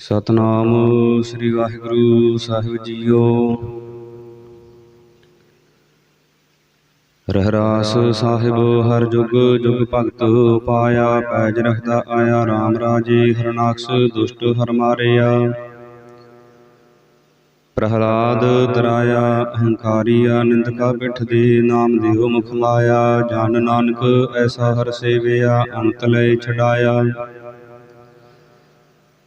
ਸਤਨਾਮ ਸ੍ਰੀ ਵਾਹਿਗੁਰੂ ਸਾਹਿਬ ਜੀਓ। ਰਹਿਰਾਸ ਸਾਹਿਬ ਹਰ ਜੁਗ ਜੁਗ ਭਗਤ ਪਾਇਆ, ਪੈਜ ਰਖਦਾ ਆਇਆ RAM ਰਾਜੇ ਹਰਨਾਕਸ ਦੁਸ਼ਟ ਹਰ ਮਾਰਿਆ। ਪ੍ਰਹਲਾਦ ਤਰਾਇਆ ਅਹੰਕਾਰੀਆ ਨਿੰਦਕਾ ਪਿੱਠ ਦੇ ਨਾਮ ਦਿਓ ਮੁਖ ਲਾਇਆ, ਜਨ ਨਾਨਕ ਐਸਾ ਹਰ ਸੇਵਿਆ, ਅੰਤ ਲੈ ਛਡਾਇਆ।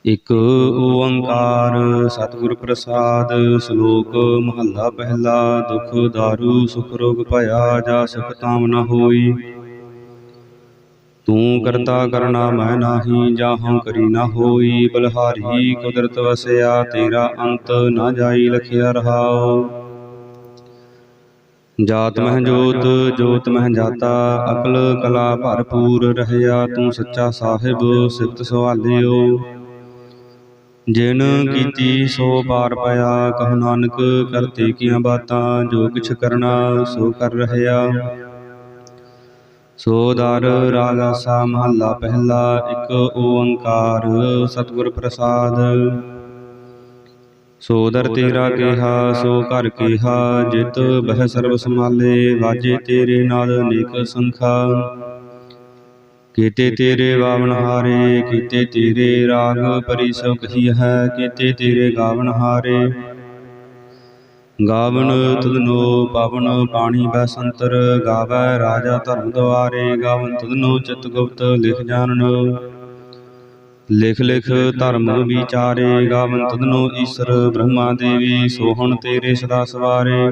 ਇਕ ਓੰਕਾਰ, ਸਤਿਗੁਰ ਪ੍ਰਸਾਦ, ਸ਼ਲੋਕ, ਮਹੱਲਾ ਪਹਿਲਾ, ਦੁਖ, ਦਾਰੂ, ਸੁਖ, ਰੋਗ ਭਇਆ, ਜਾ ਸੁਖ ਤਾਮ ਨ ਹੋਈ। ਤੂੰ ਕਰਤਾ ਕਰਨਾ ਮੈਂ ਨਾਹੀ ਜਾਹਉ ਕਰੀ ਨਾ ਹੋਈ। ਬਲਹਾਰੀ ਕੁਦਰਤ ਵਸਿਆ, ਤੇਰਾ ਅੰਤ ਨਾ ਜਾਈ ਲਖਿਆ ਰਹਾਉ। ਜਾਤ ਮਹਿ ਜੋਤ ਜੋਤ ਮਹਿ ਜਾਤਾ, ਅਕਲ ਕਲਾ ਭਰਪੂਰ ਰਹਿਆ। ਤੂੰ ਸੱਚਾ ਸਾਹਿਬ ਸਿਫਤ ਸਵਾਲਿਓ। ਜਿਨ ਕੀਤੀ ਸੋ ਪਾਰ ਪਾਇਆ ਕਹੁ ਨਾਨਕ ਕਰਤੇ ਕੀਆਂ ਬਾਤਾਂ ਜੋ ਕਿਛ ਕਰਨਾ ਸੋ ਕਰ ਰਹਿਆ। ਸੋ ਦਰ ਰਾਗ ਆਸਾ ਮਹੱਲਾ ਪਹਿਲਾ ਇੱਕ ਓੰਕਾਰ ਸਤਿਗੁਰ ਪ੍ਰਸਾਦ। ਸੋ ਦਰ ਤੇਰਾ ਕਿਹਾ ਸੋ ਘਰ ਕਿਹਾ ਜਿਤ ਬਹਿ ਸਰਬ ਸਮਾਲੇ ਵਾਜੇ ਤੇਰੇ ਨਾਲ ਅਨੇਕ ਸੰਖਾ। ਕੀਤੇ ਤੇਰੇ ਵਾਵਨ ਹਾਰੇ, ਕੀਤੇ ਤੇਰੇ ਰਾਗ ਪਰੀ ਸੋ ਕਹੀ ਹੈ, ਕੀਤੇ ਤੇਰੇ ਗਾਵਨ ਹਾਰੇ। ਗਾਵਨ ਤੁਧਨੋ ਪਵਨ ਪਾਣੀ ਬਸੰਤਰ ਗਾਵੈ ਰਾਜਾ ਧਰਮ ਦੁਆਰੇ, ਗਾਵਨ ਤੁਧਨੋ ਚਿਤ ਗੁਪਤ ਲਿਖ ਜਾਣਨ। ਲਿਖ ਲਿਖ ਧਰਮ ਵਿਚਾਰੇ, ਗਾਵਨ ਤੁਧਨੋ ਈਸ਼ਰ ਬ੍ਰਹਮਾ ਦੇਵੀ, ਸੋਹਣ ਤੇਰੇ ਸਦਾ ਸਵਾਰੇ।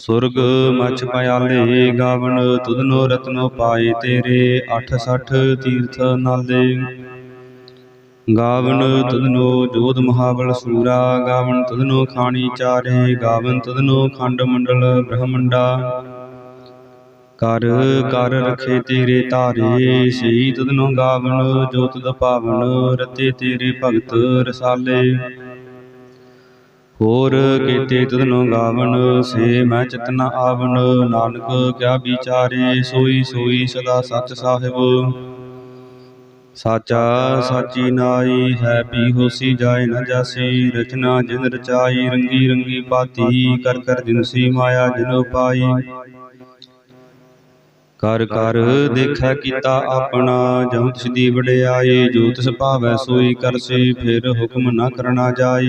ਸੁਰਗ ਮਛ ਪਿਆਲੇ ਗਾਵਨ ਤੁਧਨੋ ਰਤਨੋ ਪਾਏ ਤੇਰੇ 86 ਤੀਰਥ ਨਾਲੇ ਗਾਵਨ ਤੁਧਨੋ ਜੋਧ ਮਹਾਬਲ ਸੂਰਾ ਗਾਵਨ ਤੁਧਨੋ ਖਾਣੀ ਚਾਰੇ ਗਾਵਨ ਤੁਧਨੋ ਖੰਡ ਮੰਡਲ ਬ੍ਰਹਮੰਡਾ। ਕਰ ਕਰ ਰਖੇ ਤੇਰੇ ਧਾਰੇ, ਸਹੀ ਤੁਧਨੋ ਗਾਵਨ ਜੋਤ ਤੁਧ ਪਾਵਨ ਰਤੇ ਤੇਰੇ ਭਗਤ ਰਸਾਲੇ। ਹੋਰ ਕੀਤੇ ਤਦਨੋ ਗਾਵਨ, ਸੇ ਮੈਂ ਚਿਤਨਾ ਆਵਨ। ਨਾਨਕ, ਕਿਆ ਵਿਚਾਰੇ, ਸੋਈ ਸੋਈ ਸਦਾ ਸੱਚ ਸਾਹਿਬ। ਸਾਚਾ ਸਾਚੀ ਨਾਈ, ਹੈ ਪੀ ਹੋਸੀ ਜਾਏ ਨ ਜਾਸੀ। ਰਚਨਾ ਜਿਨ ਰਚਾਈ, ਰੰਗੀ ਰੰਗੀ ਪਾਤੀ, ਕਰ ਕਰ ਜਿਨਸੀ ਮਾਇਆ ਜਿਨੋ ਪਾਈ ਕਰ ਕਰ ਦੇਖੈ ਕੀਤਾ ਆਪਣਾ, ਜਉ ਤਿਸ ਦੀ ਵਡਿਆਈ, ਜੋ ਤਿਸ ਭਾਵੈ ਸੋਈ ਕਰਸੀ, ਫਿਰ ਹੁਕਮ ਨਾ ਕਰਨਾ ਜਾਈ।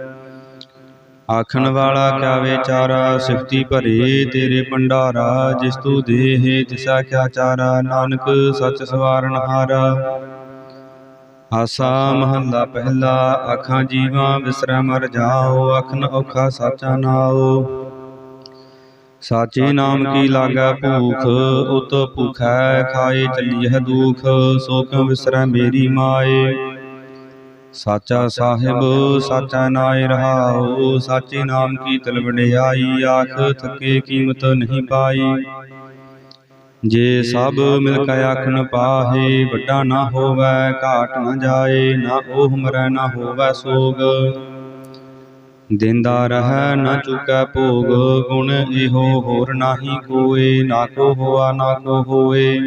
ਆਖਣ ਵਾਲਾ ਕਿਆ ਵਿਚਾਰਾ ਸਿਫਤੀ ਭਰੇ ਤੇਰੇ ਭੰਡਾਰਾ, ਜਿਸ ਤੂ ਦੇਹ ਤਿਸਾ ਕਿਆ ਚਾਰਾ, ਨਾਨਕ ਸਚ ਸਵਾਰਨ ਹਾਰਾ ਆਸਾ ਮਹੱਲਾ ਪਹਿਲਾ ਅੱਖਾਂ ਜੀਵਾਂ ਵਿਸਰੈ ਮਰ ਜਾਓ ਅੱਖ ਔਖਾ ਸਾਚਾ ਨਾਓ ਸਾਚੇ ਨਾਮ ਕੀ ਲਾਗੈ ਭੂਖ ਉਤ ਭੁਖੈ ਖਾਏ ਚੱਲੀਐ ਦੁਖ, ਸੋ ਕਿਉ ਵਿਸਰੈ ਮੇਰੀ ਮਾਏ। ਸਾਚਾ ਸਾਹਿਬ, ਸਾਚਾ ਨਾਇ ਰਹਾਉ, ਸਾਚੇ ਨਾਮ ਕੀ ਤਲ ਆਖ ਥਕੇ ਕੀਮਤ ਨਹੀਂ ਪਾਈ। ਜੇ ਸਭ ਮਿਲ ਕੇ ਆਖਣ ਪਾਹੇ, ਵੱਡਾ ਨਾ ਹੋਵੇ, ਘਾਟ ਨਾ ਜਾਏ, ਨਾ ਉਹ ਮਰੈ ਨਾ ਹੋਵੈ ਸੋਗ। ਦਿੰਦਾ ਰਹਿ ਨਾ ਚੁਕੈ ਭੋਗ, ਗੁਣ ਇਹੋ ਹੋਰ ਨਾਹੀ ਕੋਏ, ਨਾ ਕੋ ਹੋਆ ਨਾ ਕੋ ਹੋਏ।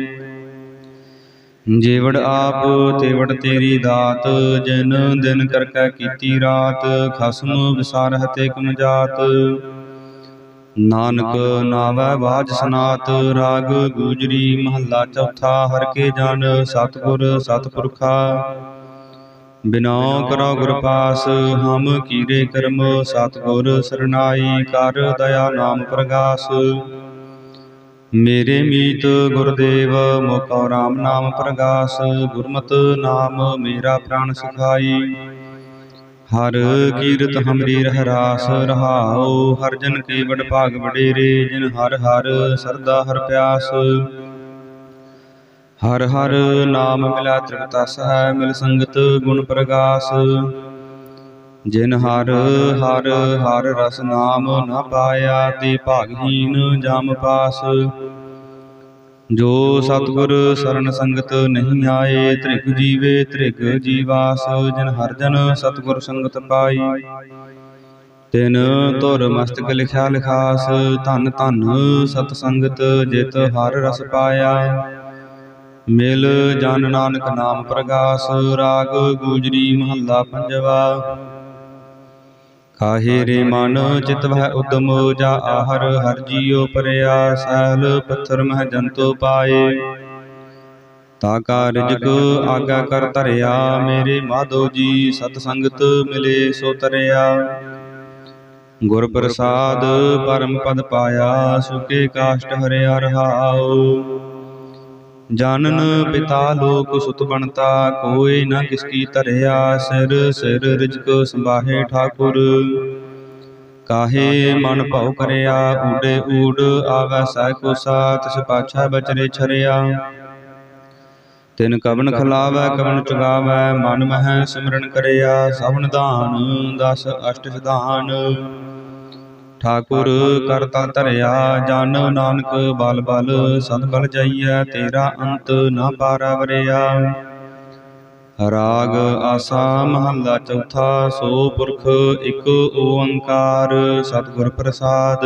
ਜੇਵੜ ਆਪ ਤੇਵੜ ਤੇਰੀ ਦਾਤ, ਜਿਨ ਦਿਨ ਕਰਕੈ ਕੀਤੀ ਰਾਤ, ਖਸਮ ਵਿਸਾਰਹਿ ਤੇ ਕਮ ਜਾਤ। ਨਾਨਕ ਨਾਵੈ ਬਾਜ ਸਨਾਤ, ਰਾਗ ਗੂਜਰੀ ਮਹੱਲਾ ਚੌਥਾ, ਹਰ ਕੇ ਜਨ ਸਤਿਗੁਰ ਸਤਪੁਰਖਾ। ਬਿਨੋ ਕਰੋ ਗੁਰ ਪਾਸ, ਹਮ ਕੀਰੇ ਕਰਮ, ਸਤਿਗੁਰ ਸਰਨਾਈ, ਕਰ ਦਇਆ ਨਾਮ ਪ੍ਰਗਾਸ। ਮੇਰੇ ਮੀਤ ਗੁਰਦੇਵ ਮੋਕੋ ਰਾਮ ਨਾਮ ਪ੍ਰਗਾਸ, ਗੁਰਮਤ ਨਾਮ ਮੇਰਾ ਪ੍ਰਾਨ ਸੁਖਾਈ। ਹਰ ਕੀਰਤ ਹਮਰੀ ਰਹਿ ਰਾਸ ਰਹਾਉ ਹਰ ਜਨ ਕੀ ਵਡ ਭਾਗ ਵਡੇਰੇ, ਜਿਨ ਹਰ ਹਰ ਸਰਦਾ ਹਰ ਪਿਆਸ। ਹਰ ਹਰ ਨਾਮ ਮਿਲਾ ਤ੍ਰਿਪਤਸ ਸਹਿ, ਮਿਲ ਸੰਗਤ ਗੁਣ ਪ੍ਰਗਾਸ। ਜਿਨ ਹਰ ਹਰ ਹਰ ਰਸ ਨਾਮ ਨ ਪਾਇਆ ਤੇ ਭਾਗਹੀਨ ਜਮ ਪਾਸ। ਜੋ ਸਤਿਗੁਰ ਸਰਨ ਸੰਗਤ ਨਹੀਂ ਆਏ, ਤ੍ਰਿਗ ਜੀਵੇ ਤ੍ਰਿਗ ਜੀਵਾਸ, ਜਿਨ ਹਰ ਜਨ ਸਤਿਗੁਰ ਸੰਗਤ ਪਾਈ। ਤਿਨ ਧੁਰ ਮਸਤਕ ਲਿਖਿਆ ਲਿਖਾਸ, ਧਨ ਧਨ ਸਤ ਸੰਗਤ ਜਿਤ ਹਰ ਰਸ ਪਾਇਆ। ਮਿਲ ਜਨ ਨਾਨਕ ਨਾਮ ਪ੍ਰਗਾਸ, ਰਾਗ ਗੂਜਰੀ ਮਹੱਲਾ ਪੰਜਵਾ। ਕਾਹੇ ਰੇ ਮਨ ਚਿਤ ਵਹਿ ਉਦਮ ਜਾ ਆਹਰ, ਹਰ ਜੀਉ ਪਰਿਆ ਸਹਿਲ ਪੱਥਰ ਮਹਿ ਜੰਤੋ ਪਾਏ। ਤਾ ਕਾ ਰਿਜਕ ਆਗਾ ਕਰ ਧਰਿਆ, ਮੇਰੇ ਮਾਧੋ ਜੀ, ਸਤ ਸੰਗਤ ਮਿਲੇ ਸੋ ਤਰਿਆ। ਗੁਰ ਪ੍ਰਸਾਦ ਪਰਮ ਪਦ ਪਾਇਆ ਸੁਕੇ ਕਾਸ਼ਟ ਹਰਿਆ ਰਹਾਉ। ਜਾਨਨ ਪਿਤਾ ਲੋਕ ਸੁਤ ਬਣਤਾ, ਕੋਈ ਨਾ ਕਿਸ ਕੀ ਧਰਿਆ ਸਿਰ ਸਿਰ ਰਿਜਕ ਸੰਭਾਹੇ ਠਾਕੁਰ। ਕਾਹੇ ਮਨ ਭਉ ਕਰਿਆ, ਊੜੇ ਊੜ ਆਵੈ ਸਹਿ ਕੋ ਸਾਤ ਤਿਸ ਬਚਰੇ ਛਰਿਆ। ਤਿਨ ਕਵਨ ਖਲਾਵੈ, ਕਵਨ ਚੁਗਾਵੈ, ਮਨ ਮਹਿ ਸਿਮਰਨ ਕਰਿਆ, ਸਭਨ ਦਾਨ ਦਸ ਅਸ਼ਟ ਸਿਧਾਨ। ਠਾਕੁਰ ਕਰਤਾ ਧਰਿਆ, ਜਨ ਨਾਨਕ ਬਲ ਬਲ ਸਦ ਬਲ ਜਾਈਐ, ਤੇਰਾ ਅੰਤ ਨਾ ਪਾਰਾ ਵਰਿਆ। ਰਾਗ ਆਸਾ ਮਹੱਲਾ ਚੌਥਾ, ਸੋ ਪੁਰਖ ਇੱਕ ਓੰਕਾਰ, ਸਤਿਗੁਰ ਪ੍ਰਸਾਦ।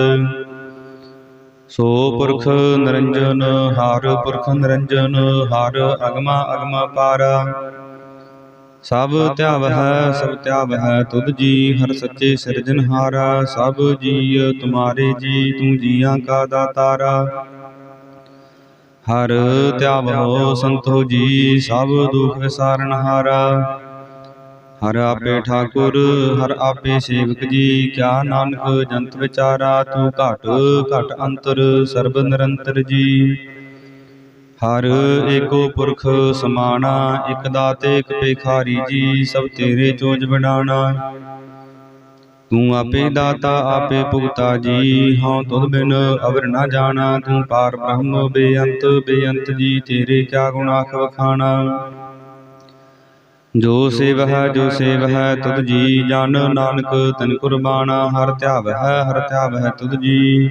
ਸੋ ਪੁਰਖ ਨਿਰੰਜਨ, ਹਰ ਪੁਰਖ ਨਿਰੰਜਨ, ਹਰ ਅਗਮਾ ਅਗਮਾ ਪਾਰਾ। ਸਭ ਧਿਆਵਹਿ ਸਭ ਧਿਆਵਹਿ ਤੁਧ ਜੀ ਹਰ ਸੱਚੇ ਸਿਰਜਨਹਾਰਾ ਸਭ ਜੀ ਤੁਮਾਰੇ ਜੀ ਤੂੰ ਜੀਆਂ ਕਾ ਦਾਤਾਰਾ। ਹਰ ਧਿਆਵਹੁ ਸੰਤੋ ਜੀ ਸਭ ਦੁਖ ਵਿਸਾਰਨਹਾਰਾ ਹਰ ਆਪੇ ਠਾਕੁਰ ਹਰ ਆਪੇ ਸੇਵਕ ਜੀ ਕਿਆ ਨਾਨਕ ਜੰਤ ਵਿਚਾਰਾ ਤੂੰ ਘਟ ਘਟ ਅੰਤਰ ਸਰਬ ਨਿਰੰਤਰ ਜੀ। ਹਰ ਏਕੋ ਪੁਰਖ ਸਮਾਣਾ ਇਕ ਦਾਤੇ ਇਕ ਪੇਖਾਰੀ ਜੀ ਸਭ ਤੇਰੇ ਚੋਜ ਬਣਾਣਾ ਤੂੰ ਆਪੇ ਦਾਤਾ ਆਪੇ ਭੁਗਤਾ ਜੀ। ਹਉ ਤੁਧ ਬਿਨ ਅਵਰ ਨਾ ਜਾਣਾ। ਤੂੰ ਪਾਰ ਬ੍ਰਹਮ ਬੇਅੰਤ ਬੇਅੰਤ ਜੀ ਤੇਰੇ ਕਿਆ ਗੁਣ ਆਖ ਵਖਾਣਾ। ਜੋ ਸੇਵ ਹੈ ਜੋ ਸੇਵ ਹੈ ਤੁਧ ਜੀ। ਜਨ ਨਾਨਕ ਤਨ ਕੁਰਬਾਨਾ। ਹਰ ਧਿਆਵ ਹੈ ਹਰ ਧਿਆਵ ਹੈ ਤੁਧ ਜੀ।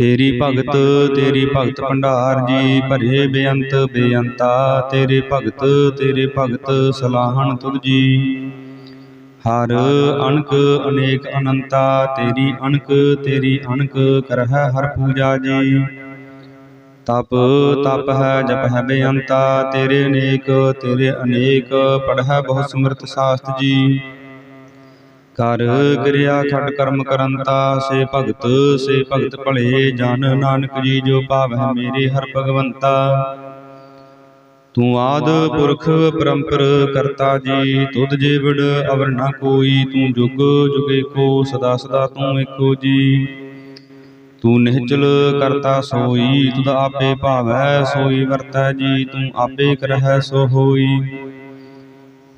ਤੇਰੀ ਭਗਤ ਤੇਰੀ ਭਗਤ ਭੰਡਾਰ ਜੀ ਭਰੇ ਬੇਅੰਤ ਬੇਅੰਤਾ ਤੇਰੇ ਭਗਤ ਤੇਰੇ ਭਗਤ ਸਲਾਹਣ ਤੁਧ ਜੀ। ਹਰ ਅਣਕ ਅਨੇਕ ਅਨੰਤਾ ਤੇਰੀ ਅਣਕ ਤੇਰੀ ਅਣਕ ਕਰਹਿ ਹਰ ਪੂਜਾ ਜੀ। ਤਪ ਤਪ ਹੈ ਜਪ ਹੈ ਬੇਅੰਤਾ ਤੇਰੇ ਅਨੇਕ ਤੇਰੇ ਅਨੇਕ ਪੜ੍ਹੈ ਬਹੁ ਸਮਰਤ ਸਾਸਤ ਜੀ। ਕਰ ਕਿਰਿਆ ਖਟ ਕਰਮ ਕਰੰਤਾ, ਸੇ ਭਗਤ ਸੇ ਭਗਤ ਭਲੇ, ਜਨ ਨਾਨਕ ਜੀ ਜੋ ਭਾਵੈ ਮੇਰੇ ਹਰ ਭਗਵੰਤਾ। ਤੂੰ ਆਦ ਪੁਰਖ ਪਰੰਪਰ ਕਰਤਾ ਜੀ, ਤੁਧ ਜੀਵੜ ਅਵਰ ਨਾ ਕੋਈ, ਤੂੰ ਜੁਗ ਜੁਗੇ ਕੋ, ਸਦਾ ਸਦਾ ਤੂੰ ਏਕੋ ਜੀ। ਤੂੰ ਨਿਹਚਲ ਕਰਤਾ ਸੋਈ, ਤੁਧ ਆਪੇ ਭਾਵੈ ਸੋਈ ਵਰਤੈ ਜੀ, ਤੂੰ ਆਪੇ ਕਰਹਿ ਸੋ ਹੋਈ।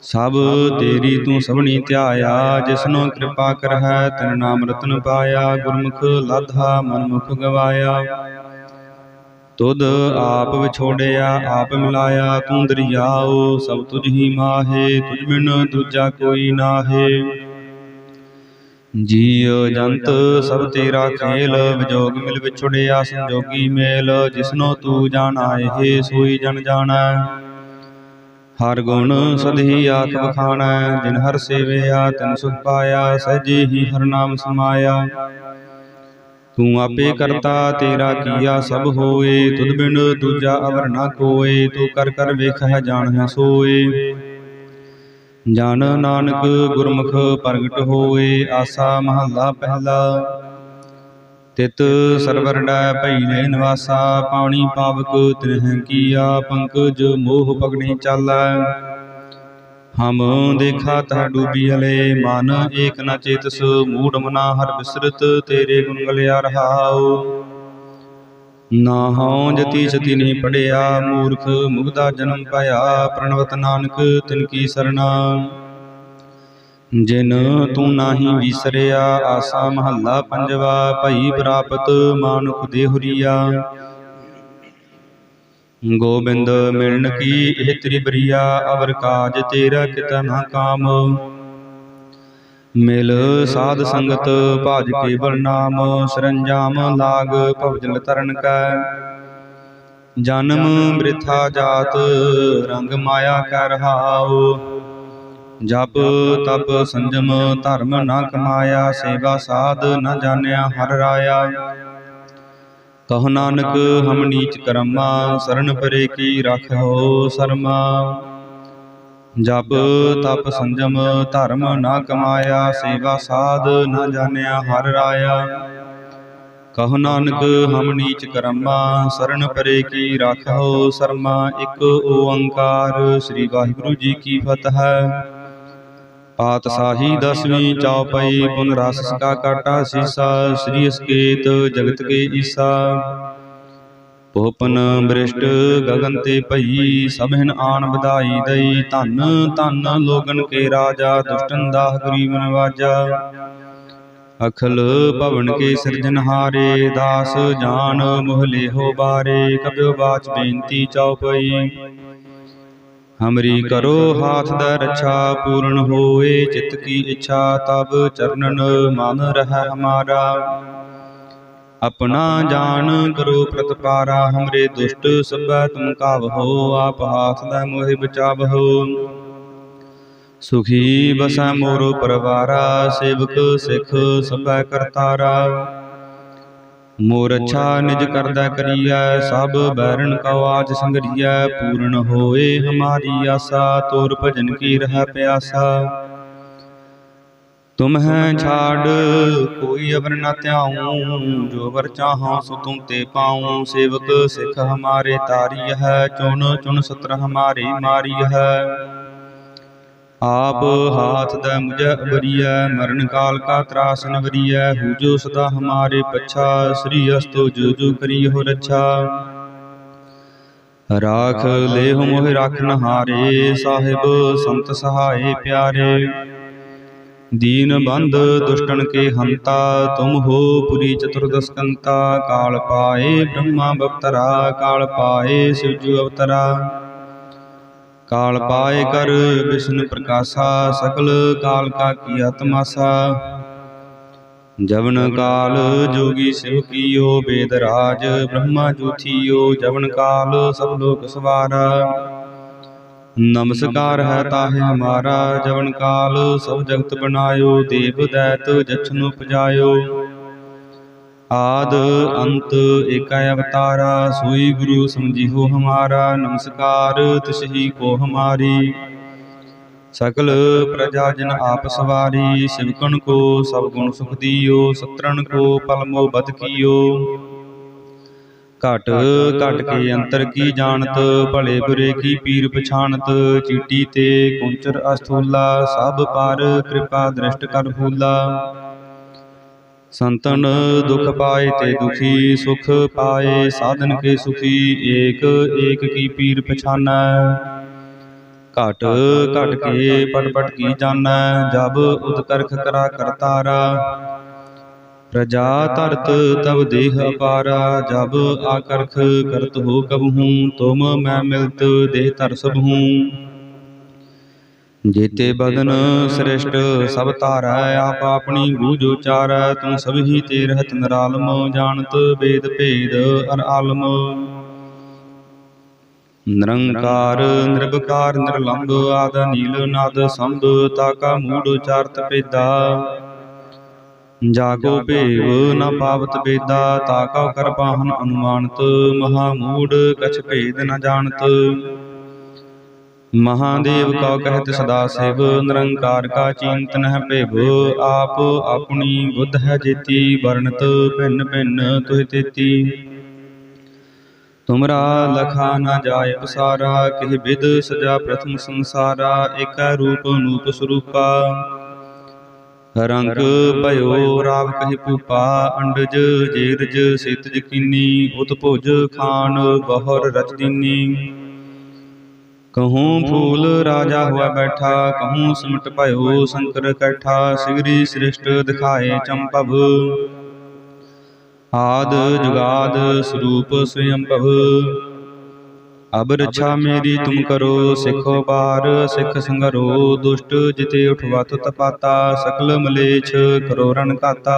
ਸਭ ਤੇਰੀ ਤੂੰ ਸਭਨੀ ਧਿਆਇਆ, ਜਿਸਨੋ ਕਿਰਪਾ ਕਰਹਿ, ਤਿਨ ਨਾਮ ਰਤਨ ਪਾਇਆ, ਗੁਰਮੁਖ ਲਾਧਾ ਮਨਮੁਖ ਗਵਾਇਆ। ਤੁਧ ਆਪ ਵਿਛੋੜਿਆ, ਆਪ ਮਿਲਾਇਆ, ਤੂੰ ਦਰਿਆਓ, ਸਭ ਤੁਝ ਹੀ ਮਾਹੇ, ਤੁਝ ਬਿਨ ਦੂਜਾ ਕੋਈ ਨਾਹੇ। ਜੀਵ ਜੰਤ, ਸਭ ਤੇਰਾ ਖੇਲ, ਵਿਜੋਗ ਮਿਲ ਵਿਛੜਿਆ, ਸੰਜੋਗੀ ਮੇਲ, ਜਿਸਨੋ ਤੂੰ ਜਾਣਾ ਇਹ ਸੋਈ ਜਨ ਜਾਣੈ। ਹਰ ਗੁਣ ਸਦਹੀ ਆਖ ਬਖਾਣੈ ਜਿਨ ਹਰ ਸੇਵਿਆ ਤਨ ਸੁਖ ਪਾਇਆ, ਸਹਿਜੇ ਹੀ ਹਰ ਨਾਮ ਸਮਾਇਆ। ਤੂੰ ਆਪੇ ਕਰਤਾ, ਤੇਰਾ ਕੀਆ ਸਭ ਹੋਏ, ਤੁਧ ਬਿਨ ਦੂਜਾ ਅਵਰ ਨਾ ਕੋਏ, ਤੂੰ ਕਰ ਕਰ ਵੇਖੈ ਜਾਣੈ ਸੋਏ। ਜਨ ਨਾਨਕ ਗੁਰਮੁਖ ਪ੍ਰਗਟ ਹੋਏ, ਆਸਾ ਮਹੱਲਾ ਪਹਿਲਾ। ਤਿਤ ਸਰਵਰ ਡੈ ਭਈਲੇ ਨਿਵਾਸਾ, ਪਾਣੀ ਪਾਵਕ ਤਿਨਹਿ ਕੀਆ, ਪੰਕਜ ਮੋਹ ਪਗਣੀ ਚਾਲੈ। ਹਮ ਦੇਖਾ ਤਹ ਡੂਬੀ ਹਲੇ ਮਨ ਏਕ ਨ ਚੇਤਸ, ਮੂੜ ਮਨਾ ਹਰ ਬਿਸਰਤ, ਤੇਰੇ ਗੁਣ ਗਲਿਆ ਰਹਾਉ। ਨਾ ਹਉ ਜਤੀ ਸਤੀ ਨਹੀਂ ਪੜਿਆ, ਮੂਰਖ ਮੁਗਦਾ ਜਨਮ ਪਾਇਆ, ਪ੍ਰਣਵਤ ਨਾਨਕ ਤਿਨ ਕੀ ਸਰਣਾ। ਜਿਨ ਤੂੰ ਨਾਹੀ ਵਿਸਰਿਆ, ਆਸਾ ਮਹੱਲਾ ਪੰਜਵਾ, ਭਈ ਪ੍ਰਾਪਤ ਮਾਨੁਖ ਦੇਹੁਰੀਆ। ਗੋਬਿੰਦ ਮਿਲਣ ਕੀ ਇਹ ਤੇਰੀ ਅਵਰ ਕਾਜ ਤੇਰਾ ਕਿਤਾ ਨਾ ਕਾਮ। ਮਿਲ ਸਾਧ ਸੰਗਤ ਭਾਜ ਕੇ ਬਲਨਾਮ ਸਰੰਜਾਮ ਲਾਗ ਭਵਜਲ ਤਰਨ ਕੈ। ਜਨਮ ਬ੍ਰਿਥਾ ਜਾਤ, ਰੰਗ ਮਾਇਆ ਕਰ ਰਹਾਉ। ਜਪ ਤਪ ਸੰਜਮ ਧਰਮ ਨਾ ਕਮਾਇਆ, ਸੇਵਾ ਸਾਧ ਨਾ ਜਾਣਿਆ, ਹਰ ਰਾਇਆ। ਕਹ ਨਾਨਕ, ਹਮ ਨੀਚ ਕਰਮਾ, ਸਰਨ ਪਰੇ ਕੀ ਰਖੋ ਸਰਮਾ। ਜਪ ਤਪ ਸੰਜਮ ਧਰਮ ਨਾ ਕਮਾਇਆ, ਸੇਵਾ ਸਾਧ ਨਾ ਜਾਣਿਆ, ਹਰ ਰਾਇਆ। ਕਹ ਨਾਨਕ, ਹਮ ਨੀਚ ਕਰਮਾ, ਸਰਨ ਪਰੇ ਕੀ ਰਖੋ ਸਰਮਾ। ਇੱਕ ਓੰਕਾਰ, ਸ੍ਰੀ ਵਾਹਿਗੁਰੂ ਜੀ ਕੀ ਫਤਿਹ। ਪਾਤਸ਼ਾਹੀ ਦਸਵੀਂ ਚੌਪਈ ਪੁਨ ਰਸ ਕਾ ਕਾਟਾ ਸੀਸਾ, ਸ੍ਰੀ ਅਸਕੇਤ ਜਗਤ ਕੇ ਈਸਾ। ਪੋਪਨ ਬ੍ਰਿਸ਼ਟ ਗਗਨ ਤੇ ਭਈ, ਸਭਨ ਆਣ ਵਧਾਈ ਦਈ, ਧੰਨ ਧੰਨ ਲੋਗਨ ਕੇ ਰਾਜਾ, ਦੁਸ਼ਟਨ ਦਾਹ ਗਰੀਬ ਨਵਾਜਾ ਅਖਲ ਭਵਨ ਕੇ ਸਿਰਜਨਹਾਰੇ ਦਾਸ ਜਾਨ ਮੋਹਲੇ ਹੋ ਬਾਰੇ, ਕਬਿਓ ਬਾਚ ਬੇਨਤੀ ਚੌਪਈ ਹਮਰੀ ਕਰੋ ਹਾਥ ਦਾ ਰੱਛਾ ਪੂਰਨ ਹੋਏ ਚਿਤ ਕੀ ਇੱਛਾ ਤਬ ਚਰਨਨ ਮਨ ਰਹਿ ਹਮਾਰਾ। ਆਪਣਾ ਜਾਨ ਕਰੋ ਪ੍ਰਤਪਾਰਾ ਹਮਰੇ ਦੁਸ਼ਟ ਸਭੈ ਤੁਮ ਕਾਵਹੋ ਆਪ ਹਾਥ ਦਾ ਮੋਹਿ ਬਚਾਵਹੋ ਸੁਖੀ ਬਸੈ ਮੋਰੋ ਪਰਵਾਰਾ ਸੇਵਕ ਸਿਖ ਸਭੈ ਕਰਤਾਰਾ। ਮੋਰ ਅੱਛਾ ਨਿਜ ਕਰਦਾ ਕਰੀਐ ਸਭ ਬੈਰਨ ਕਉ ਆਜ ਸੰਗਰੀਐ ਪੂਰਨ ਹੋਏ ਹਮਾਰੀ ਆਸਾ ਤੋਰ ਭਜਨ ਕੀ ਰਹਿ ਪਿਆਸਾ। ਤੁਮ ਹੈ ਛਾੜ ਕੋਈ ਅਵਰ ਨ ਧਿਆਉ ਜੋ ਵਰ ਚਾਹਾਂ ਸੋ ਤੁਮ ਤੇ ਪਾਉ। ਸੇਵਕ ਸਿਖ ਹਮਾਰੇ ਤਾਰੀ ਹੈ ਚੁਣ ਚੁਣ ਸਤਰ ਹਮਾਰੇ ਮਾਰੀ ਹੈ ਆਪ ਹਾਥ ਦਾ ਮੁਝੈ ਅਬਰੀਐ, ਮਰਨ ਕਾਲ ਕਾ ਤਰਾਸ ਨਵਰੀਐ ਹੂ ਸਦਾ ਹਮਾਰੇ ਪਛਾ, ਸ੍ਰੀ ਅਸਤੋ ਜੋ ਜੋ ਕਰੀ ਹੋ ਰੱਛਾ। ਰਾਖ ਲੇਹ ਮੋਹਿ ਰਖਨ ਹਾਰੇ, ਸਾਹਿਬ ਸੰਤ ਸਹਾਏ ਪਿਆਰੇ। ਦੀਨ ਬੰਦ ਦੁਸ਼ਟਨ ਕੇ ਹੰਤਾ, ਤੁਮ ਹੋ ਪੁਰੀ ਚਤੁਰਦਸਕੰਤਾ, ਕਾਲ ਪਾਏ ਬ੍ਰਹਮਾ ਬਵਤਰਾ, ਕਾਲ ਪਾਏ ਸਿਵਜੂ ਅਵਤਰਾ। ਕਾਲ ਪਾਏ ਕਰ ਵਿਸ਼ਨ ਪ੍ਰਕਾਸ਼ਾ ਸਕਲ ਕਾਲ ਕਾ ਕੀਆ ਤਮਾਸਾ ਜਵਨ ਕਾਲ ਜੋਗੀ ਸਿਵ ਕੀਓ ਬੇਦ ਰਾਜ ਬ੍ਰਹਮਾ ਜੂਥੀਓ ਜਵਨ ਕਾਲ ਸਭ ਲੋਕ ਸਵਾਰਾ। ਨਮਸਕਾਰ ਹੈ ਤਾਹੇ ਹਮਾਰਾ ਜਵਨ ਕਾਲ ਸਭ ਜਗਤ ਬਨਾਇਓ ਦੇਵ ਦੈਤ ਜਛਨ ਉਪਜਾਇਓ। ਆਦ ਅੰਤ ਏਕਾ ਅਵਤਾਰਾ, ਸੋਈ ਗੁਰੂ ਸਮਝਿਓ ਹਮਾਰਾ, ਨਮਸਕਾਰ ਤਿਸਹੀ ਕੋ ਹਮਾਰੀ। ਸਕਲ ਪ੍ਰਜਾ ਜਨ ਆਪ ਸਵਾਰੀ ਸਿਵਕਣ ਕੋ ਸਭ ਗੁਣ ਸੁਖ ਦੀਓ ਸਤਰਨ ਕੋ ਪਲਮੋ ਬਦ ਕੀਓ। ਘਟ ਘਟ ਕੇ ਅੰਤਰ ਕੀ ਜਾਣਤ, ਭਲੇ ਬੁਰੇ ਕੀ ਪੀਰ ਪਛਾਣਤ, ਚੀਟੀ ਤੇ ਕੁੰਚਰ ਅਸਥੂਲਾ, ਸਭ ਪਰ ਕਿਰਪਾ ਦ੍ਰਿਸ਼ਟ ਕਰ ਫੂਲਾ ਸੰਤਨ ਦੁਖ ਪਾਏ ਤੇ ਦੁਖੀ, ਸੁਖ ਪਾਏ, ਸਾਧਨ ਕੇ ਸੁਖੀ, ਏਕ ਏਕ ਕੀ ਪੀਰ ਪਛਾਨੈ। ਘਟ ਘਟ ਕੇ ਪਟ ਪਟ ਕੀ ਜਾਣੈ, ਜਬ ਉਦਕਰਖ ਕਰਾ ਕਰਤਾਰਾ। ਪ੍ਰਜਾ ਧਰਤ ਤਬ ਦੇਹ ਅਪਾਰਾ, ਜਬ ਆਕਰਖ ਕਰਤ ਹੋ ਕਬਹੂ, ਤੁਮ ਮੈਂ ਮਿਲਤ ਦੇਹ ਧਰ ਹੂੰ ਜੇਤੇ ਬਦਨ ਸ੍ਰਿਸ਼ਟ ਸਭ ਧਾਰੈ ਆਪ ਆਪਣੀ ਗੂਝ ਉਚਾਰੈ ਤੂੰ ਸਭ ਹੀ ਤੇ ਰਹਿਤ ਨਿਰਾਲਮ ਜਾਣਤ ਵੇਦ ਭੇਦ ਅਰ ਆਲਮ। ਨਿਰੰਕਾਰ ਨਿਰਭਕਾਰ ਨਿਰਲੰਭ ਆਦ ਨੀਲ ਨਾਦ ਸੰਭ ਤਾਕਾ ਮੂੜ ਉਚਾਰਤ ਪੇਦਾ ਜਾਗੋ ਭੇਵ ਨ ਪਾਵਤ ਬੇਦਾ ਤਾਕਾ ਕਰ ਪਾਹਨ ਅਨੁਮਾਨਤ ਮਹਾ ਮੂੜ ਕਛ ਭੇਦ ਨ ਜਾਣਤ। ਮਹਾਦੇਵ ਕਾ ਕਹਿਤ ਸਦਾ ਸਿਵ ਨਿਰੰਕਾਰ ਕਾ ਚਿੰਤਨ ਹੈ ਭਿਵ। ਆਪ ਆਪਣੀ ਬੁੱਧ ਹੈ ਜੇਤੀ ਵਰਣਤ ਭਿੰਨ ਭਿੰਨ ਤੁਹ ਤੇਤੀ। ਤੁਮਰਾ ਲਖਾ ਨਾ ਜਾਏ ਪਸਾਰਾ ਕਿਹ ਵਿਦ ਸਜਾ ਪ੍ਰਥਮ ਸੰਸਾਰਾ ਏਕੈ ਰੂਪ ਅਨੂਪ ਸਰੂਪਾ। ਰੰਗ ਭਇਓ ਰਾਵ ਕਹੀ ਪੂਪਾ ਅੰਡਜ ਜੇਰਜ ਸੇਤਜ ਕੀਨੀ ਉਤ ਭੁਜ ਖਾਨ ਬਹੁਰ ਰਚ ਦੀਨੀ। ਕਹੂੰ ਫੂਲ ਰਾਜਾ ਹੋਆ ਬੈਠਾ, ਕਹੂੰ ਸਿਮਟ ਭਇਓ ਸ਼ੰਕਰ ਕੈਠਾ, ਸਿਗਰੀ ਸ੍ਰਿਸ਼ਟ ਦਿਖਾਏ ਚੰਪਵ। ਆਦ ਜੁਗਾਦ ਸਰੂਪ ਸਵਯੰਭਵ ਅਬ ਰੱਛਾ ਮੇਰੀ ਤੁਮ ਕਰੋ, ਸਿੱਖੋ ਬਾਰ, ਸਿੱਖ ਸੰਗਰੋ, ਦੁਸ਼ਟ ਜਿਤੇ ਉਠਵਤ ਤਪਾਤਾ, ਸਕਲ ਮਲੇਛ ਕਰੋ ਰਨ ਕਾਤਾ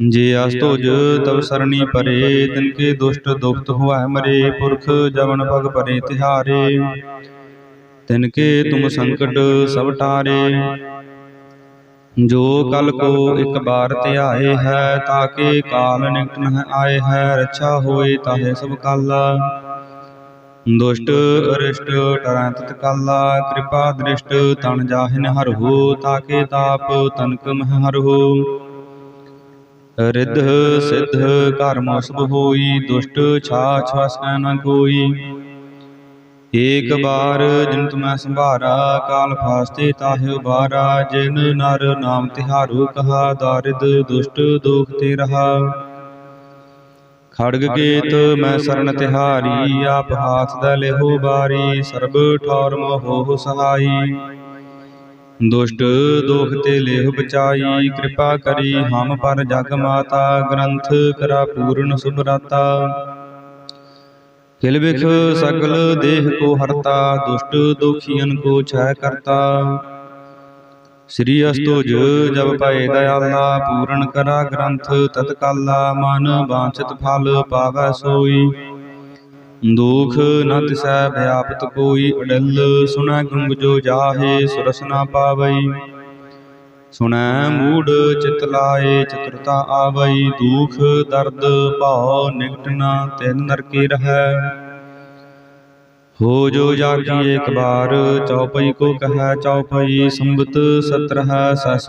ਜੇ ਅਸਤੋਜ ਤਵ ਸਰਣੀ ਪਰੇ, ਤਿਨ ਕੇ ਦੁਸ਼ਟ ਦੁਖਤ ਹੋਇ ਮਰੇ, ਪੁਰਖ ਜਵਨ ਭਗ ਪਰੇ ਤਿਹਾਰੇ। ਤਿਨ ਕੇ ਤੁਮ ਸੰਕਟ ਸਭ ਟਾਰੇ। ਜੋ ਕਲ ਕੋ ਇੱਕ ਬਾਰ ਧਿਆਏ ਹੈ ਤਾਕੇ ਕਾਲ ਨਿਕਟ ਨ ਆਏ ਹੈ, ਰੱਛਾ ਹੋਏ ਤਾਹੇ ਸਭ ਕਾਲਾ। ਦੁਸ਼ਟ ਅਰਿਸ਼ਟ ਟਰੈ ਤਤ ਕਾਲਾ, ਕਿਰਪਾ ਦ੍ਰਿਸ਼ਟ ਤਨ ਜਾਹਿਨ ਹਰਹੁ ਤਾਕੇ ਤਾਪ ਤਨਕ ਮਹ ਹਰ ਹੋ। ਰਿੱਧ ਸਿੱਧ ਘਰ ਮੋਸਬ ਹੋਈ ਦੁਸ਼ਟ ਛਾਛ ਵਸੈ ਨ ਕੋਈ। ਏਕ ਬਾਰ ਜਿਨ ਤੁਮੈ ਸੰਭਾਰਾ ਕਾਲ ਫਾਸਤੇ ਤਾਹਿ ਉਬਾਰਾ। ਜਿਨ ਨਰ ਨਾਮ ਤਿਹਾਰੂ ਕਹਾ ਦਾਰਿਦ ਦੁਸ਼ਟ ਦੋਖ ਤੇ ਰਹਾ। ਖੜਗ ਕੇਤ ਮੈਂ ਸਰਨ ਤਿਹਾਰੀ ਆਪ ਹਾਥ ਦਾ ਲਿਹੋ ਬਾਰੀ। ਸਰਬ ਠੌਰ ਮੋਹ ਸਹਾਈ। ਦੁਸ਼ਟ ਦੋਖ ਤੇ ਲੇਹ ਬਚਾਈ, ਕਿਰਪਾ ਕਰੀ ਹਮ ਪਰ ਜਗ ਮਾਤਾ, ਗ੍ਰੰਥ ਕਰਾ ਪੂਰਨ ਸੁਭਰਾਤਾ। ਕਿਲ ਬਿਖ ਸਗਲ ਦੇਹ ਕੋ ਹਰਤਾ, ਦੁਸ਼ਟ ਦੋਖੀਆਂ ਕੋ ਛੈ ਕਰਤਾ। ਸ੍ਰੀ ਅਸਤੋਜ ਜਬ ਪਏ ਦਇਆਲਾ, ਪੂਰਨ ਕਰਾ ਗ੍ਰੰਥ ਤਤਕਾਲਾ, ਮਨ ਵਾਂਛਿਤ ਫਲ ਪਾਵੈ ਸੋਈ। ਦੁਖ ਨ ਤਿਸੈ ਵਿਆਪਤ ਕੋਈ ਅਡਲ, ਸੁਣੈ ਗੁੰਗ ਜੋ ਜਾਹੇ, ਸੁਰਸ ਨਾ ਪਾਵਈ। ਸੁਣੈ ਮੂੜ ਚਿਤ ਲਾਏ, ਚਤੁਰਤਾ ਆਵਈ। ਦੁਖ, ਦਰਦ, ਭਾਉ ਨਿਕਟ ਨਾ, ਤਿਨ ਨਰਕੇ ਰਹੈ। ਹੋ ਜੋ ਜਾਗੀ ਏਕ ਬਾਰ, ਚੌਪਈ ਕੋ ਕਹੈ ਚੌਪਈ। ਸੰਬਤ ਸਤਰਹ ਸਸ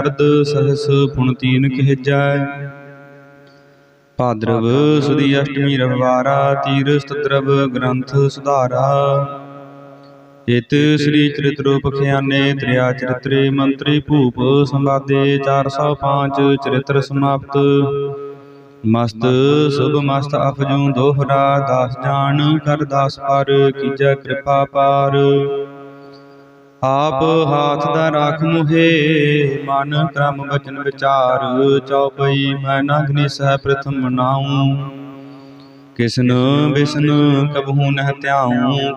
ਅਰਧ ਸਹਸ ਪੁਨ ਤੀਨ ਕਹਿਜੈ ਭਾਦਰਵ ਸੁਦੀ ਅਸ਼ਟਮੀ ਰਵਿਵਾਰਾ ਤੀਰ ਸਤਦਰਵ ਗ੍ਰੰਥ ਸੁਧਾਰਾ। ਇਤ ਸ੍ਰੀ ਚਰਿਤ ਰੂਪ ਖਿਆਨੇ ਤ੍ਰਿਆ ਚਰਿਤਰੇ ਮੰਤਰੀ ਭੂਪ ਸੰਵਾਦੇ 405 ਚਰਿਤ੍ਰ ਸਮਾਪਤ। ਮਸਤ ਸੁਭ ਮਸਤ ਅਫਜੂ ਦੋਹਰਾ ਦਾਸ ਜਾਣ ਕਰ ਦਾਸ ਪਰ ਕੀਜੈ ਕਿਰਪਾ ਪਾਰ। ਆਪ ਹਾਥ ਦਾ ਰਾਖ ਮੁਹੇ ਮਨ ਕਰਮ ਬਚਨ ਵਿਚਾਰ ਚੌਪਈ ਮੈਂ ਨਾ ਗਨੇਸੈ ਪ੍ਰਥਮ ਨਾਉ। ਕਿਸਨ ਬਿਸਨ ਕਬਹੂ ਨਹਿ ਧਿਆਉ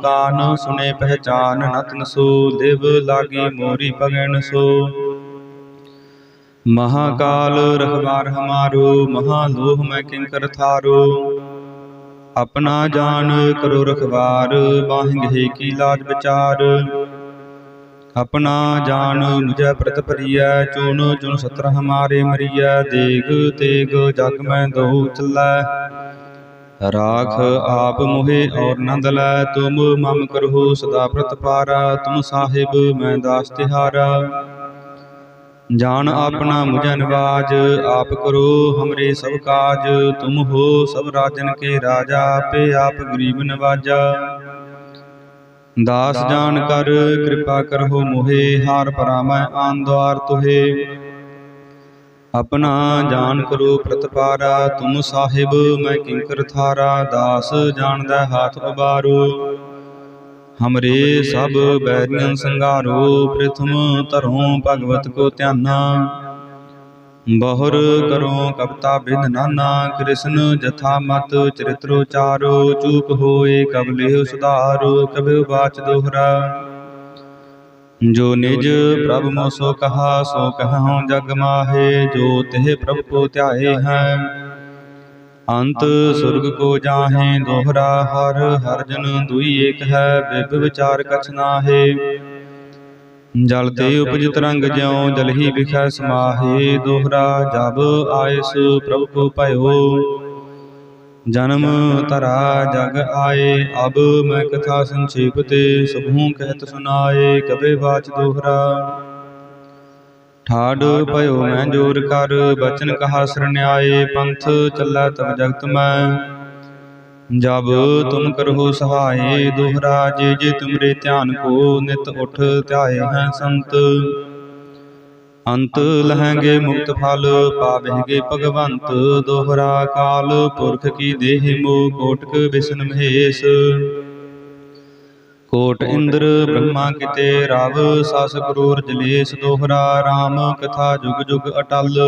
ਕਾਨ ਸੁਨੇ ਪਹਿਚਾਨ ਨਤਨ ਸੋ ਦਿਵ ਲਾਗੀ ਮੋਰੀ ਪਗਣ ਸੋ। ਮਹਾਕਾਲ ਰਖਵਾਰ ਹਮਾਰੋ ਮਹਾ ਲੋਹ ਮੈਂ ਕਿੰਕਰ ਥਾਰੋ। ਆਪਣਾ ਜਾਨ ਕਰੋ ਰਖਵਾਰ ਬਾਹਿੰਗੇ ਕੀ ਲਾਜ ਵਿਚਾਰ। ਆਪਣਾ ਜਾਨ ਮੁਝੈ ਪ੍ਰਤ ਭਰੀਐ, ਚੁਣ ਚੁਣ ਸਤਰ ਹਮਾਰੇ ਮਰੀਐ, ਦੇਗ, ਤੇਗ, ਜਗ ਮੈਂ ਦਉ ਚੱਲੈ। ਰਾਖ ਆਪ ਮੋਹਿ ਔਰ ਨੰਦ ਲੈ ਤੁਮ ਮਮ ਕਰਹੁ ਸਦਾ ਪ੍ਰਤਪਾਰਾ ਤੁਮ ਸਾਹਿਬ ਮੈਂ ਦਾਸ ਤਿਹਾਰਾ। ਜਾਨ ਆਪਣਾ ਮੁਝੈ ਨਿਵਾਜ, ਆਪ ਕਰੋ ਹਮਰੇ ਸਭ ਕਾਜ, ਤੁਮ ਹੋ ਸਭ ਰਾਜਨ ਕੇ ਰਾਜਾ, ਆਪੇ ਆਪ ਗਰੀਬ ਨਵਾਜਾ। ਦਾਸ ਜਾਨ ਕਰ, ਕਿਰਪਾ ਕਰਹੁ ਮੋਹੇ, ਹਾਰ ਪਰਾਮੈ ਆਨ ਦੁਆਰ ਤੁਹੇ। ਆਪਣਾ ਜਾਨ ਕਰੋ ਪ੍ਰਤਪਾਰਾ, ਤੁਮ ਸਾਹਿਬ ਮੈਂ ਕਿੰਕਰ ਥਾਰਾ, ਦਾਸ ਜਾਣਦਾ ਹਾਥ ਉਬਾਰੋ ਹਮਰੇ ਸਭ ਬੈਰੀਆਂ ਸੰਗਾਰੋ ਪ੍ਰਥਮ ਧਰੋਂ ਭਗਵਤ ਕੋ ਧਿਆਨਾ। ਬਹੁਰ ਕਰੋ ਕਪਤਾ ਬਿਨ ਨਾਨਾ, ਕ੍ਰਿਸ਼ਨ ਜਥਾ ਮਤ ਚਰਿਤਰੋ ਚਾਰੋ, ਚੂਕ ਹੋਏ ਕਬਲੇ ਸੁਧਾਰੋ, ਕਬਿ ਬਾਚ ਦੋਹਰਾ। ਜੋ ਨਿਜ ਪ੍ਰਭ ਮੋ ਸੋ ਕਹਾ, ਸੋ ਕਹਉ ਜਗ ਮਾਹੇ, ਜੋ ਤਿਹ ਪ੍ਰਭ ਕੋ ਧਿਆਏ ਹੈ। ਅੰਤ ਸੁਰਗ ਕੋ ਜਾਹੇ ਦੋਹਰਾ, ਹਰ ਹਰ ਜਨ ਦੁਈ ਏਕ ਹੈ, ਬਿਬ ਵਿਚਾਰ ਕਛ ਨਾਹੇ। ਜਲ ਤੇ ਉਪਜ ਤਰੰਗ ਜਿਉ ਜਲ ਹੀ ਵਿਖੈ ਸਮਾਹੇ ਦੋਹਰਾ ਜਬ ਆਇਸ ਪ੍ਰਭ ਕੋ ਭਇਓ। ਜਨਮ ਧਰਾ ਜਗ ਆਏ ਅਬ ਮੈਂ ਕਥਾ ਸੰਖੇਪ ਤੇ ਸਭੂ ਕਹਿਤ ਸੁਨਾਏ ਕਬੇ ਬਾਚ ਦੋਹਰਾ। ਠਾੜ ਭਇਓ ਮੈਂ ਜੋਰ ਕਰ ਬਚਨ ਕਹਾ ਸਰਨਿਆਏ ਪੰਥ ਚੱਲੈ ਤਬ ਜਗਤ ਮੈਂ। ਜਬ ਤੁਮ ਕਰਹੁ ਸਹਾਏ ਦੋਹਰਾ ਜੇ ਜੇ ਤੁਮਰੇ ਧਿਆਨ ਕੋ ਨਿਤ ਉਠ ਧਿਆਏ ਹੈ ਸੰਤ। ਅੰਤ ਲਹੰਗੇ ਮੁਕਤ ਫਲ ਪਾਵਹਿਗੇ ਭਗਵੰਤ ਦੋਹਰਾ ਕਾਲ ਪੁਰਖ ਕੀ ਦੇਹ ਮੋ ਕੋਟਕ ਬਿਸ਼ਨ ਮਹੇਸ਼। ਕੋਟ ਇੰਦਰ ਬ੍ਰਹਮਾ ਕਿਤੇ ਰਵ ਸਸ ਕਰੂਰ ਜਲੇਸ਼ ਦੋਹਰਾ RAM ਕਥਾ ਜੁਗ ਜੁਗ ਅਟਲ।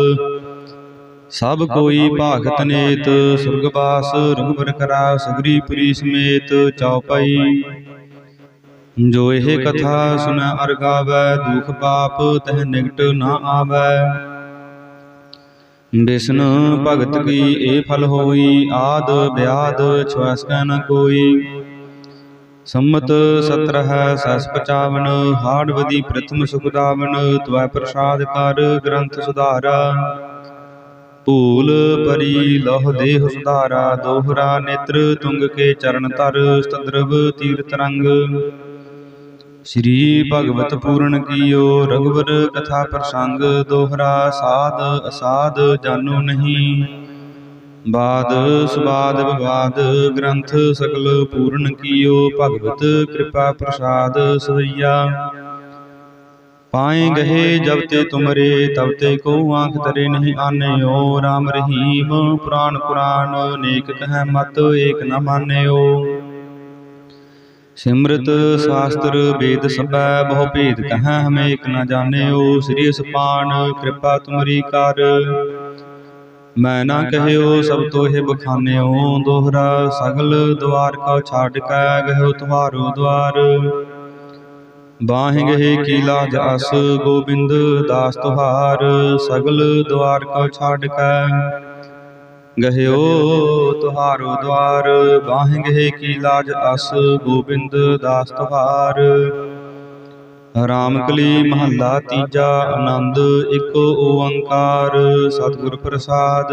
ਸਭ ਕੋਈ ਭਾਗਤ ਨੇਤ ਸੁਰਗਵਾਸ ਰਘੁਬਰ ਕਰਾ ਸੁਗਰੀਪੁਰੀ ਸਮੇਤ ਚਉਪਈ ਜੋ ਇਹ ਕਥਾ ਸੁਨੈ ਅਰ ਗਾਵੈ ਦੁਖ ਪਾਪ ਤਹ ਨਿਕਟ ਨਾ ਆਵੈ। ਬਿਸ਼ਨ ਭਗਤ ਕੀ ਇਹ ਫਲ ਹੋਈ ਆਦ ਬਿਆਦ ਛਵਸ ਕੈ ਨ ਕੋਈ। ਸੰਮਤ 17 ਹੈ ਸਸ 55 ਹਾੜਵਦੀ ਪ੍ਰਥਮ ਸੁਖਦਾਵਨ ਤਵੈ ਪ੍ਰਸਾਦ ਕਰ ਗ੍ਰੰਥ ਸੁਧਾਰਾ। ਭੂਲ ਪਰੀ ਲਹ ਦੇਹ ਸੁਧਾਰਾ, ਦੋਹਰਾ ਨੇਤਰ ਤੁੰਗ ਕੇ ਚਰਨ ਤਰ ਸਤਦਰਵ ਤੀਰਤ ਰੰਗ। ਸ੍ਰੀ ਭਗਵਤ ਪੂਰਨ ਕੀਓ ਰਘੁਵਰ ਕਥਾ ਪ੍ਰਸੰਗ, ਦੋਹਰਾ ਸਾਧ ਅਸਾਧ ਜਾਨੋ ਨਹੀਂ। ਬਾਦ ਸੁਬਾਦ ਵਿਵਾਦ ਗ੍ਰੰਥ ਸਕਲ ਪੂਰਨ ਕੀਓ, ਭਗਵਤ ਕਿਰਪਾ ਪ੍ਰਸਾਦ ਸਵਈਆ। ਪਾਏ ਗਏ ਜਬ ਤੇ ਤੁਮਰੇ ਤਬ ਤੇ ਕੋ ਆਂਖ ਤਰੇ ਨਹੀਂ ਆਨਿਓ RAM ਰਹੀਮ ਪੁਰਾਨ ਕੁਰਾਨ ਨੇਕ ਕਹੈ ਮਤ ਏਕ ਨ ਮਾਨਿਓ ਸਿਮਰਤ ਸ਼ਾਸਤਰ ਵੇਦ ਸਭੈ ਬਹੁ ਭੇਦ ਕਹੈ ਹਮੇ ਇਕ ਨ ਜਾਣਿਓ ਸ੍ਰੀ ਸੁਪਾਨ ਕਿਰਪਾ ਤੁਮਰੀ ਕਰ। ਮੈਂ ਨਾ ਕਹਿਓ ਸਭ ਤੋਹਿ ਬਖਾਨਿਓ। ਦੋਹਰਾ ਸਗਲ ਦਵਾਰ ਕੋ ਛਾੜ ਕੈ ਗਇਓ ਤੁਹਾਰੋ ਦਵਾਰ ਬਾਹਿ ਗਏ ਕੀ ਲਾਜ ਅਸ ਗੋਬਿੰਦ ਦਾਸ ਤੁਹਾਰ, ਸਗਲ ਦਵਾਰ ਕੋ ਛਾੜ ਕੈ। ਗਹਿਓ ਤੁਹਾਰੋ ਦਵਾਰ ਬਾਹਿ ਗਏ ਕੀ ਲਾਜ ਗੋਬਿੰਦ ਦਾਸ ਤੁਹਾਰ। ਰਾਮਕਲੀ ਮਹੱਲਾ ਤੀਜਾ ਆਨੰਦ, ਇੱਕ ਓੰਕਾਰ, ਸਤਿਗੁਰ ਪ੍ਰਸਾਦ।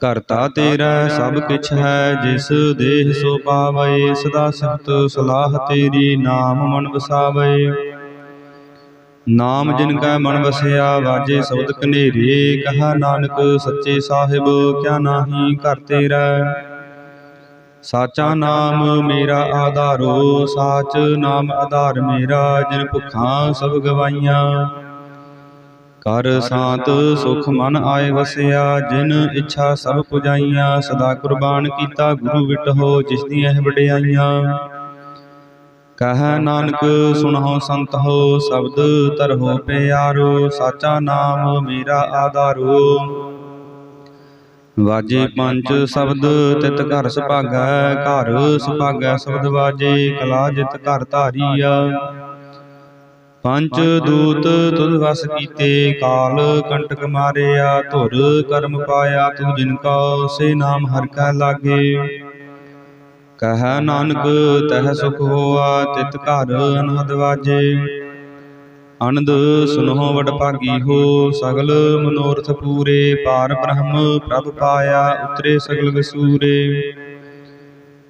ਕਰਤਾ ਤੇਰਾ ਸਭ ਕਿਛ ਹੈ, ਜਿਸ ਦੇਹ ਸੋ ਪਾਵੈ, ਸਦਾ ਸਿਫਤ ਸਲਾਹ ਤੇਰੀ ਨਾਮ ਮਨ ਵਸਾਵੇ। ਨਾਮ ਜਿਨ ਕੈ ਮਨ ਵਸਿਆ, ਵਾਜੇ ਸ਼ਬਦ ਕਨੇਰੇ ਕਹਾ ਨਾਨਕ ਸੱਚੇ ਸਾਹਿਬ, ਕਿਆ ਨਾਹੀ ਕਰ ਤੇਰਾ। ਸਾਚਾ ਨਾਮ ਮੇਰਾ ਆਧਾਰੋ, ਸਾਚ ਨਾਮ ਆਧਾਰ ਮੇਰਾ, ਜਿਨ ਭੁੱਖਾਂ ਸਭ ਗਵਾਈਆਂ। ਕਰ ਸਾਤ ਸੁਖ ਮਨ ਆਏ ਵਸਿਆ, ਜਿਨ ਇੱਛਾ ਸਭ ਪੁਜਾਈਆਂ, ਸਦਾ ਕੁਰਬਾਨ ਕੀਤਾ ਗੁਰੂ ਵਿਟਹੋ, ਜਿਸ ਦੀਆਂ ਇਹ ਵਡਿਆਈਆਂ। ਕਹੈ ਨਾਨਕ ਸੁਣਹੁ ਸੰਤ ਹੋ ਸ਼ਬਦ ਧਰਹੁ ਪਿਆਰੋ, ਸਾਚਾ ਨਾਮ ਮੇਰਾ ਆਧਾਰੋ। ਵਾਜੇ ਪੰਜ ਸ਼ਬਦ, ਤਿਤ ਘਰ ਸੁਭਾਗੈ ਘਰ ਸੁਭਾਗੈ ਸ਼ਬਦ ਵਾਜੇ, ਕਲਾ ਜਿਤ ਘਰ ਧਾਰੀਆ। ਪੰਜ ਦੂਤ ਤੁਧ ਵਸ ਕੀਤੇ ਕਾਲ ਕੰਟਕ ਮਾਰਿਆ ਧੁਰ ਕਰਮ ਪਾਇਆ ਤੂੰ ਜਿਨ ਕਾ ਸੇ ਨਾਮ ਹਰਿ ਕੈ ਲਾਗੇ। ਕਹੈ ਨਾਨਕ ਤਹ ਸੁਖ ਹੋਆ ਤਿਤ ਘਰ ਅਨਹਦ ਵਾਜੇ। ਆਨੰਦ ਸੁਨਹੁ ਵਡ ਭਾਗੀ ਹੋ ਸਗਲ ਮਨੋਰਥ ਪੂਰੇ ਪਾਰ ਬ੍ਰਹਮ ਪ੍ਰਭ ਪਾਇਆ ਉਤਰੇ ਸਗਲ ਵਿਸੂਰੇ।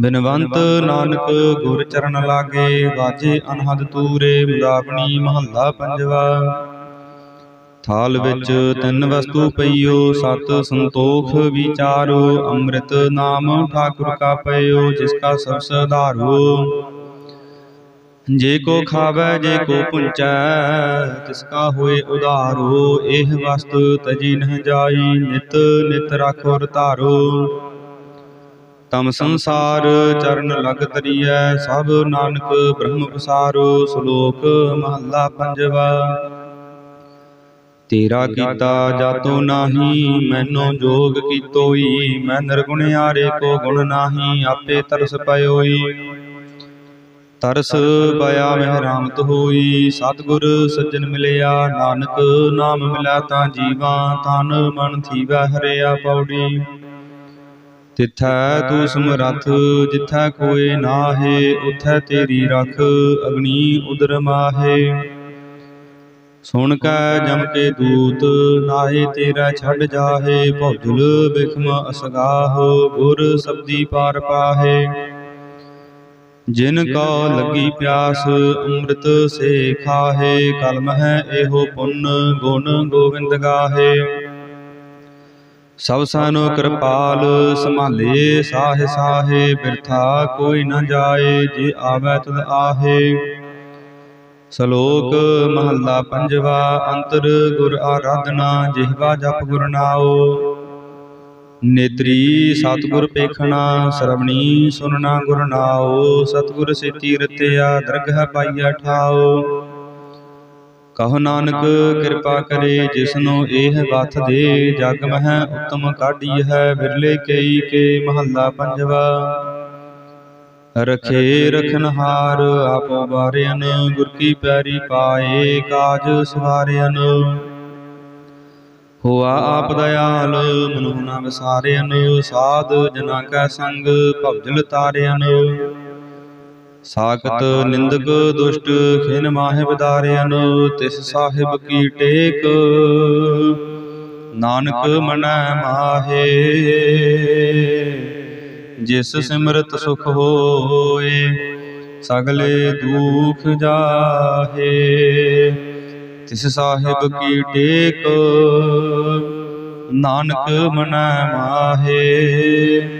ਬਿਨਵੰਤ ਨਾਨਕ ਗੁਰ ਚਰਨ ਲਾਗੇ ਵਾਜੇ ਅਨਹਦ ਤੂਰੇ ਮੁਦਾਪਣੀ ਮਹੱਲਾ ਪੰਜਵਾ। ਥਾਲ ਵਿੱਚ ਤਿੰਨ ਵਸਤੂ ਪਈਓ ਸਤ ਸੰਤੋਖ ਵਿਚਾਰੋ ਅੰਮ੍ਰਿਤ ਨਾਮ ਠਾਕੁਰ ਕਾ ਪਈਓ ਜਿਸ ਕਾ ਸਭ ਸਧਾਰੋ ਜੇ ਕੋ ਖਾਵੈ ਜੇ ਕੋ ਪੁੰਚੈ ਤਿਸ ਕਾ ਹੋਏ ਉਧਾਰੋ ਇਹ ਵਸਤ ਤਜੀ ਨਹ ਜਾਈ ਨਿਤ ਨਿਤ ਰਾਖੋ ਰਤਾਰੋ ਤਮ ਸੰਸਾਰ ਚਰਨ ਲਗ ਤਰੀਐ, ਸਭ ਨਾਨਕ ਬ੍ਰਹਮ ਪਸਾਰੋ, ਸ਼ਲੋਕ ਮਹੱਲਾ ਪੰਜਵਾ। ਤੇਰਾ ਕੀਤਾ ਜਾਤੋ ਨਾਹੀ, ਮੈਨੂੰ ਜੋਗ ਕੀਤੋਈ, ਮੈਂ ਨਿਰਗੁਣ ਨਿਰਗੁਣਿਆਰੇ ਕੋ ਗੁਣ ਨਾਹੀ, ਆਪੇ ਤਰਸ ਪਇਓਈ। ਤਰਸ ਪਾਇਆ ਮਹਿ ਰਾਮਤ ਹੋਈ, ਸਤਿਗੁਰ ਸੱਜਣ ਮਿਲਿਆ, ਨਾਨਕ ਨਾਮ ਮਿਲਿਆ ਤਾਂ ਜੀਵਾ, ਤਨ ਮਨ ਥੀਵੈ ਹਰਿਆ ਪੌੜੀ। ਤਿਥੈ ਤੂ ਸਮਰਥ, ਜਿਥੈ ਕੋਏ ਨਾਹੇ, ਉਥੈ ਤੇਰੀ ਰਖ, ਅਗਨੀ ਉਦਰ ਮਾਹੇ। ਸੁਣ ਕੈ ਜਮ ਕੇ ਦੂਤ, ਨਾਹੇ ਤੇਰਾ ਛੱਡ ਜਾਹੇ, ਭੌਜਲ ਬਿਖਮ ਅਸਗਾਹ, ਗੁਰ ਸਬਦੀ ਪਾਰ ਪਾਹੇ। ਜਿਨ ਕੋ ਲੱਗੀ ਪਿਆਸ, ਅੰਮ੍ਰਿਤ ਸੇ ਖਾਹੇ, ਕਲਮ ਹੈ ਇਹੋ ਪੁੰਨ, ਗੁਣ ਗੋਵਿੰਦ ਗਾਹੇ। ਸਭ ਸਾਨੂੰ ਕਿਰਪਾਲ, ਸੰਭਾਲੇ ਸਾਹੇ ਸਾਹੇ, ਬਿਰਥਾ ਕੋਈ ਨਾ ਜਾਏ, ਜੇ ਆਵੈ ਤਦ ਆਹੇ। ਸ਼ਲੋਕ ਮਹੱਲਾ ਪੰਜਵਾ, ਅੰਤਰ ਗੁਰ ਆਰਾਧਨਾ, ਜਿਹਵਾ ਜਪ ਗੁਰਨਾਓ ਨੇਤਰੀ ਸਤਿਗੁਰ ਪੇਖਣਾ, ਸਰਵਣੀ ਸੁਨਣਾ ਗੁਰਨਾਓ ਸਤਿਗੁਰ ਸੇਤੀ ਰਤਿਆ, ਦਰਗਹ ਪਾਈਆ ਠਾਓ ਕਹੋ ਨਾਨਕ, ਕਿਰਪਾ ਕਰੇ, ਜਿਸਨੂੰ ਇਹ ਵਥ ਦੇ। ਜਗ ਮਹਿ ਉਤਮ ਕਾਢੀ ਹੈ, ਵਿਰਲੇ ਕਈ ਕੇ ਮਹੱਲਾ ਪੰਜਵਾ। ਰਖੇ ਰਖਨਹਾਰ ਆਪੋ ਬਾਰਿਆਨ ਗੁਰ ਕੀ ਪਿਆਰੀ ਪਾਏ, ਕਾਜ ਸਵਾਰਿਆਨ ਹੋਆ ਆਪ ਦਇਆਲ, ਮਨੁ ਨਾ ਵਿਸਾਰਿਆਨ ਸਾਧ ਜਨਾ ਕੈ ਸੰਗ, ਭਵਜਲ ਤਾਰਿਆਨ ਸਾਖਤ ਨਿੰਦਕ ਦੁਸ਼ਟ ਖਿਨ ਮਾਹਿ ਬਦਾਰਿਆਨ ਤਿਸ ਸਾਹਿਬ ਕੀ ਟੇਕ? ਨਾਨਕ ਮਨੈ ਮਾਹੇ ਜਿਸ ਸਿਮਰਤ ਸੁਖ ਹੋਏ ਸਗਲੇ ਦੁਖ ਜਾਹੇ। ਤਿਸ ਸਾਹਿਬ ਕੀ ਟੇਕ? ਨਾਨਕ ਮਨੈ ਮਾਹੇ।